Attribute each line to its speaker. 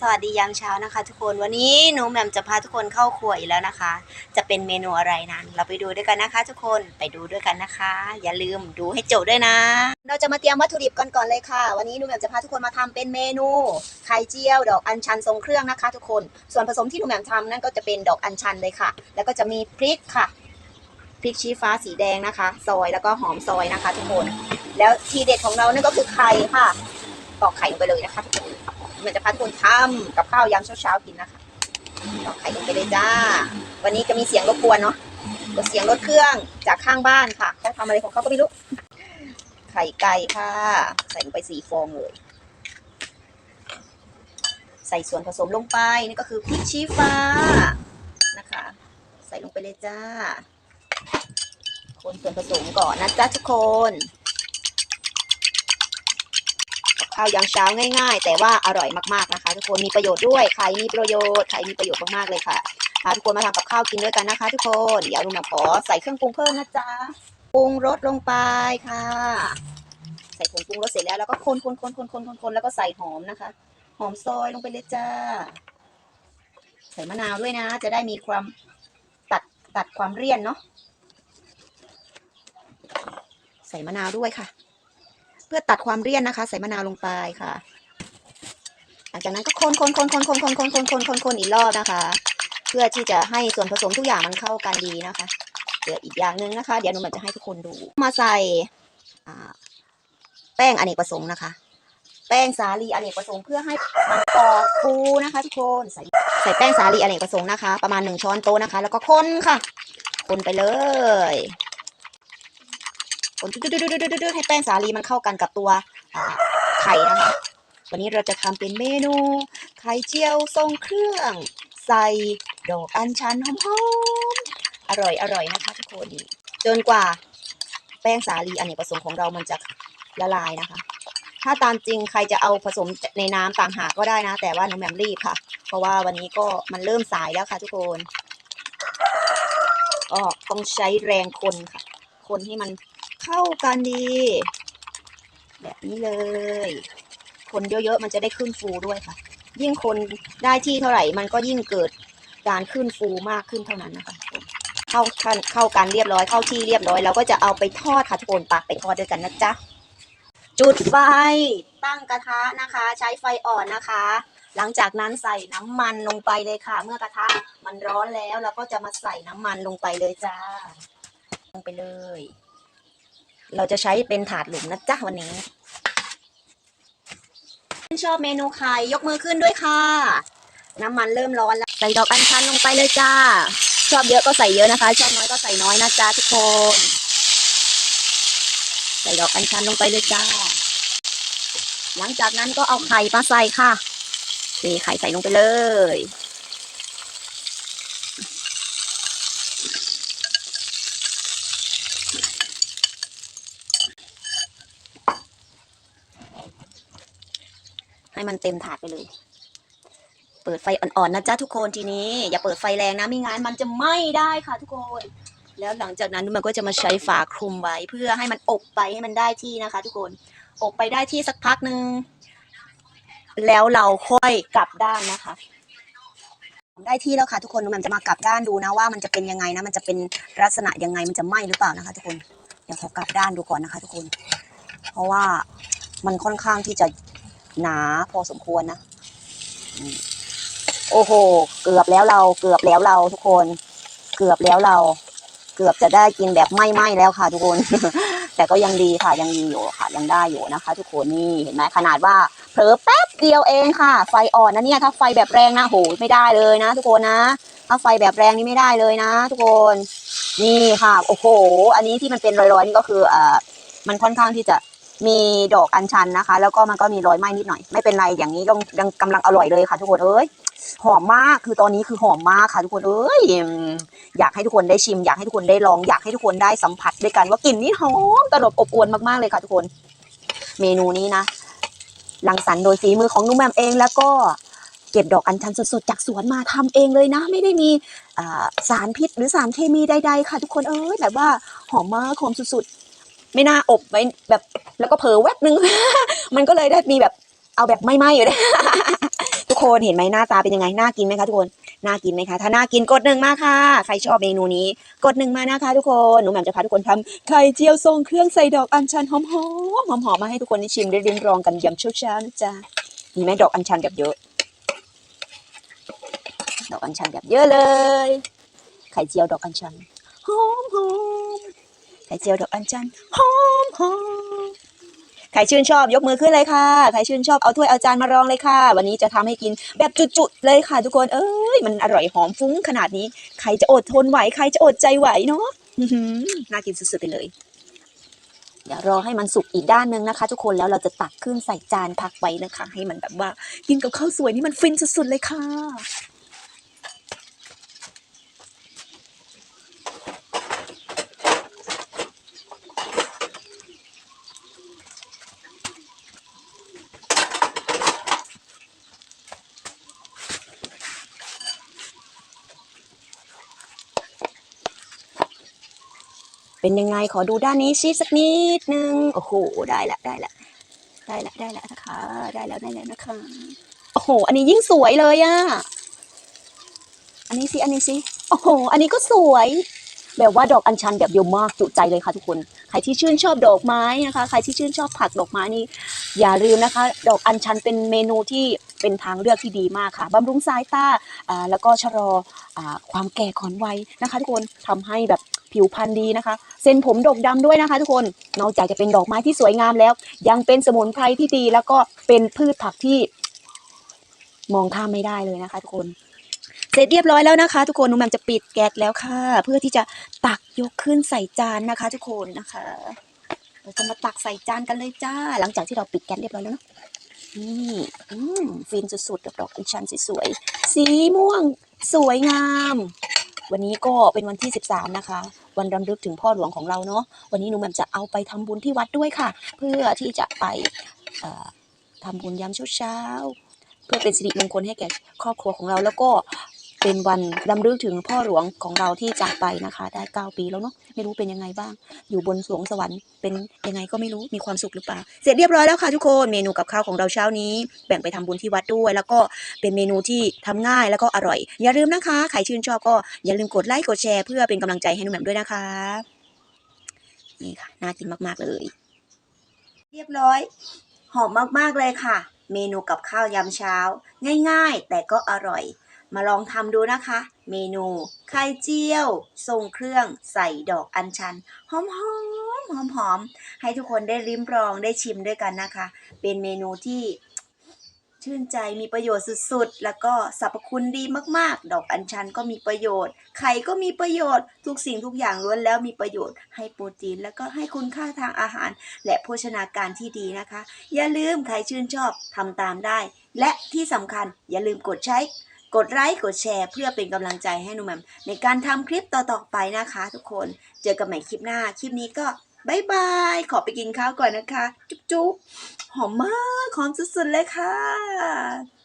Speaker 1: สวัสดียามเช้านะคะ ทุกคนวันนี้หนูแหม่มจะพาทุกคนเข้าครัวอีกแล้วนะคะ จะเป็นเมนูอะไรนั้น เราไปดูด้วยกันนะคะ ทุกคนไปดูด้วยกันนะคะ อย่าลืมดูให้จบด้วยนะ เราจะมาเตรียมวัตถุดิบกันก่อนเลยค่ะ วันนี้หนูแหม่มจะพาทุกคนมาทำเป็นเมนูไข่เจียวดอกอัญชันทรงเครื่องนะคะ ทุกคนส่วนผสมที่หนูแหม่มทำนั่นก็จะเป็นดอกอัญชันเลยค่ะ แล้วก็จะมีพริกค่ะพริกชี้ฟ้าสีแดงนะคะ ซอยแล้วก็หอมซอยนะคะ ทุกคน แล้วทีเด็ดของเรานั่นก็คือไข่ค่ะตอกไข่ลงไปเลยนะคะทุกคน มือนจะพาทุกคนทำกับข้าวยามเช้าๆกินนะคะตอกไข่ลงไปเลยจ้า วันนี้จะมีเสียงรบกวนเนาะเสียงรถเครื่องจากข้างบ้านค่ะเขาทำอะไรของเขาก็ไม่รู้ ไข่ไก่ค่ะ ใส่ลงไปสี่ฟองเลย ใส่ส่วนผสมลงไปนี่ก็คือพริกชี้ฟ้านะคะ ใส่ลงไปเลยจ้า คนส่วนผสมก่อนนะจ๊ะทุกคน ข้าวยามเช้าง่าย ๆ แต่ว่าอร่อยมากๆนะคะ ทุกคนมีประโยชน์ด้วยไข่มีประโยชน์ไข่มีประโยชน์มากๆเลยค่ะพาทุกคนมาทำกับข้าวกินด้วยกันนะคะ ทุกคนเดี๋ยวลุงมาขอใส่เครื่องปรุงเพิ่มนะจ๊ะปรุงรสลงไปค่ะ ใส่ผงปรุงรสเสร็จแล้วแล้วก็คนคนคนคนคนคนคนแล้วก็ใส่หอมนะคะ หอมซอยลงไปเลยจ้าใส่มะนาวด้วยนะ จะได้มีความตัดตัดความเลี่ยนเนาะใส่มะนาวด้วยค่ะ เพื่อตัดความเลี่ยนนะคะ ใส่มะนาวลงไปค่ะ หลังจากนั้นก็คนคนคนคนคนคนคนคนคนคนคนอีกรอบนะคะ เพื่อที่จะให้ส่วนผสมทุกอย่างมันเข้ากันดีนะคะเดี๋ยวอีกอย่างหนึ่งนะคะ เดี๋ยวหนูจะให้ทุกคนดู มาใส่แป้งอเนกประสงค์นะคะ แป้งสาลีอเนกประสงค์เพื่อให้มันกรอบฟูนะคะทุกคนใส่ใส่แป้งสาลีอเนกประสงค์นะคะ ประมาณหนึ่งช้อนโต๊ะนะคะ แล้วก็คนค่ะ คนไปเลย คนดืดๆๆๆๆให้แป้งสาลีมันเข้ากันกับตัวอ่าไข่นะคะวันนี้เราจะทำเป็นเมนูไข่เจียวทรงเครื่อง ใส่ดอกอัญชันหอมๆอร่อยอร่อยนะคะทุกคนจนกว่าแป้งสาลีอเนกประสงค์ของเรามันจะละลายนะคะ ถ้าตามจริงใครจะเอาผสมในน้ำต่างหากก็ได้นะ แต่ว่าน้องแหม่มรีบค่ะ เพราะว่าวันนี้ก็มันเริ่มสายแล้วค่ะ ทุกคนก็ต้องใช้แรงคนค่ะ คนให้มัน เข้ากันดี แบบนี้เลย คนเยอะๆมันจะได้ขึ้นฟูด้วยค่ะ ยิ่งคนได้ที่เท่าไหร่มันก็ยิ่งเกิดการขึ้นฟูมากขึ้นเท่านั้นนะคะเข้ากันเข้ากันเรียบร้อยเข้าที่เรียบร้อยเราก็จะเอาไปทอดค่ะทุกคนปักไปทอดด้วยกันนะจ๊ะจุดไฟตั้งกระทะนะคะ ใช้ไฟอ่อนนะคะ หลังจากนั้นใส่น้ำมันลงไปเลยค่ะ เมื่อกระทะมันร้อนแล้วเราก็จะมาใส่น้ำมันลงไปเลยจ้า ลงไปเลย เราจะใช้เป็นถาดหลุมนะจ๊ะวันนี้ชอบเมนูไข่ยกมือขึ้นด้วยค่ะ น้ำมันเริ่มร้อนแล้วใส่ดอกอัญชันลงไปเลยจ้า ชอบเยอะก็ใส่เยอะนะคะ ชอบน้อยก็ใส่น้อยนะจ้าทุกคน ใส่ดอกอัญชันลงไปเลยจ้า หลังจากนั้นก็เอาไข่มาใส่ค่ะเทไข่ใส่ลงไปเลย ให้มันเต็มถาดไปเลย เปิดไฟอ่อนๆนะจ๊ะทุกคนทีนี้ อย่าเปิดไฟแรงนะไม่งั้นมันจะไหม้ได้ค่ะทุกคน แล้วหลังจากนั้นมันก็จะมาใช้ฝาคลุมไว้ เพื่อให้มันอบไปให้มันได้ที่นะคะ ทุกคนอบไปได้ที่สักพักหนึ่งแล้วเราค่อยกลับด้านนะคะได้ที่แล้วค่ะทุกคนมันจะมากลับด้านดูนะว่ามันจะเป็นยังไงนะ มันจะเป็นลักษณะยังไงมันจะไหม้หรือเปล่านะคะ ทุกคนเดี๋ยวขอกลับด้านดูก่อนนะคะ ทุกคน เพราะว่ามันค่อนข้างที่จะ หนาพอสมควรนะโอ้โห เกือบแล้วเรา เกือบแล้วเราทุกคน เกือบแล้วเรา เกือบจะได้กินแบบไหม้แล้วค่ะ ทุกคน แต่ก็ยังดีค่ะ ยังดีอยู่ค่ะ ยังได้อยู่นะคะ ทุกคนนี่เห็นไหมขนาดว่าเผลอแป๊บเดียวเองค่ะ ไฟอ่อนนะเนี่ย ถ้าไฟแบบแรงนะโหไม่ได้เลยนะ ทุกคนนะถ้าไฟแบบแรงนี่ไม่ได้เลยนะ ทุกคน นี่ค่ะ โอ้โห อันนี้ที่มันเป็นรอยๆนี่ก็คือเอ่อมันค่อนข้างที่จะ มีดอกอัญชันนะคะ แล้วก็มันก็มีรอยไหม้นิดหน่อย ไม่เป็นไรอย่างนี้ต้องยังกำลังอร่อยเลยค่ะ ทุกคนเอ้ยหอมมากคือตอนนี้คือหอมมากค่ะทุกคนเอ้ยอยากให้ทุกคนได้ชิม อยากให้ทุกคนได้ลองอยากให้ทุกคนได้สัมผัสด้วยกัน ว่ากลิ่นนี้หอมตลบอบอวนมากๆเลยค่ะทุกคน เมนูนี้นะรังสรรโดยฝีมือของนุ่มแมมเองแล้วก็เก็บดอกอัญชันสดๆจากสวนมาทำเองเลยนะ ไม่ได้มีสารพิษหรือสารเคมีใดๆค่ะ ทุกคนเอ้ยแบบว่าหอมมากหอมสุดๆ ไม่น่าอบไว้แบบ แล้วก็เผลอแวบนึง มันก็เลยได้มีแบบเอาแบบไหม้ๆอยู่เลยทุกคนเห็นไหมหน้าตาเป็นยังไงน่ากินไหมคะทุกคนน่ากินไหมคะถ้าน่ากินกดหนึ่งมาค่ะใครชอบเมนูนี้ กดหนึ่งมานะคะทุกคนหนูแหม่มจะพาทุกคนทำไข่เจียวทรงเครื่องใส่ดอกอัญชันหอมๆหอมๆมาให้ทุกคนได้ชิมได้ริมรองกันยำเช้าๆนะจ๊ะมีไหมดอกอัญชันแบบเยอะ ดอกอัญชันแบบเยอะเลย ไข่เจียวดอกอัญชัน ไข่เจียวดอกอัญชันหอมหอมใครชื่นชอบยกมือขึ้นเลยค่ะ ใครชื่นชอบเอาถ้วยเอาจานมารองเลยค่ะ วันนี้จะทำให้กินแบบจุดๆเลยค่ะ ทุกคน เอ้ยมันอร่อยหอมฟุ้งขนาดนี้ ใครจะอดทนไหว ใครจะอดใจไหวเนาะน่ากินสุดๆไปเลย เดี๋ยวรอให้มันสุกอีกด้านนึงนะคะ ทุกคน แล้วเราจะตักขึ้นใส่จานพักไว้นะคะ ให้มันแบบว่า กินกับข้าวสวยนี่มันฟินสุดๆเลยค่ะ เป็นยังไงขอดูด้านนี้ซิสักนิดนึงโอ้โหได้ละได้ละได้ละได้ละนะคะ ได้แล้วได้แล้วนะคะโอ้โห อันนี้ยิ่งสวยเลยอะ อันนี้สิอันนี้สิโอ้โห อันนี้ก็สวย แบบว่าดอกอัญชันแบบเยอะมากจุใจเลยค่ะทุกคน ใครที่ชื่นชอบดอกไม้นะคะ ใครที่ชื่นชอบผักดอกไม้นี่อย่าลืมนะคะ ดอกอัญชันเป็นเมนูที่เป็นทางเลือกที่ดีมากค่ะบำรุงสายตาอ่าแล้วก็ชะลออ่าความแก่ก่อนวัยนะคะ ทุกคนทำให้แบบผิวพรรณดีนะคะ เส้นผมดกดำด้วยนะคะ ทุกคน นอกจากจะเป็นดอกไม้ที่สวยงามแล้ว ยังเป็นสมุนไพรที่ดี แล้วก็เป็นพืชผักที่มองข้ามไม่ได้เลยนะคะ ทุกคน เสร็จเรียบร้อยแล้วนะคะ ทุกคนหนุแมมจะปิดแก๊สแล้วค่ะ เพื่อที่จะตักยกขึ้นใส่จานนะคะ ทุกคนนะคะเราจะมาตักใส่จานกันเลยจ้า หลังจากที่เราปิดแก๊สเรียบร้อยแล้วเนาะนี่อืมฟินสุดๆกับดอกอัญชันสวยๆสีม่วงสวยงาม วันนี้ก็เป็นวันที่ 13 นะคะ วันรำลึกถึงพ่อหลวงของเราเนาะวันนี้หนูแมมจะเอาไปทำบุญที่วัดด้วยค่ะ เพื่อที่จะไปเอ่อทำบุญยามเช้าๆเพื่อเป็นสิริมงคลให้แก่ครอบครัวของเราแล้วก็ เป็นวันรำลึกถึงพ่อหลวงของเราที่จากไปนะคะ ได้ 9 ปีแล้วเนาะไม่รู้เป็นยังไงบ้าง อยู่บนสวงสวรรค์เป็นยังไงก็ไม่รู้มีความสุขหรือเปล่า เสร็จเรียบร้อยแล้วค่ะทุกคนเมนูกับข้าวของเราเช้านี้ แบ่งไปทำบุญที่วัดด้วย แล้วก็เป็นเมนูที่ทำง่ายแล้วก็อร่อย อย่าลืมนะคะ ใครชื่นชอบก็อย่าลืมกดไลค์กดแชร์เพื่อเป็นกำลังใจให้หนุ่มแหม่มด้วยนะคะนี่ค่ะน่ากินมากๆเลย เรียบร้อย หอมมากๆเลยค่ะ เมนูกับข้าวยามเช้า ง่าย ๆ แต่ก็อร่อย มาลองทำดูนะคะ เมนูไข่เจียว ทรงเครื่องใส่ดอกอัญชัน หอมหอมหอมหอมๆให้ทุกคนได้ริมรองได้ชิมด้วยกันนะคะ เป็นเมนูที่ชื่นใจมีประโยชน์สุดๆ แล้วก็สรรพคุณดีมากๆ ดอกอัญชันก็มีประโยชน์ ไข่ก็มีประโยชน์ ทุกสิ่งทุกอย่างล้วนแล้วมีประโยชน์ ให้โปรตีน แล้วก็ให้คุณค่าทางอาหาร และโภชนาการที่ดีนะคะ อย่าลืมใครชื่นชอบทำตามได้ และที่สำคัญอย่าลืมกดใช้ กดไลค์กดแชร์เพื่อเป็นกำลังใจให้หนุ่มแมมในการทำคลิปต่อๆไปนะคะ ทุกคนเจอกันใหม่คลิปหน้า คลิปนี้ก็บายบาย ขอไปกินข้าวก่อนนะคะ จุ๊บๆ หอมมาก หอมสุดๆเลยค่ะ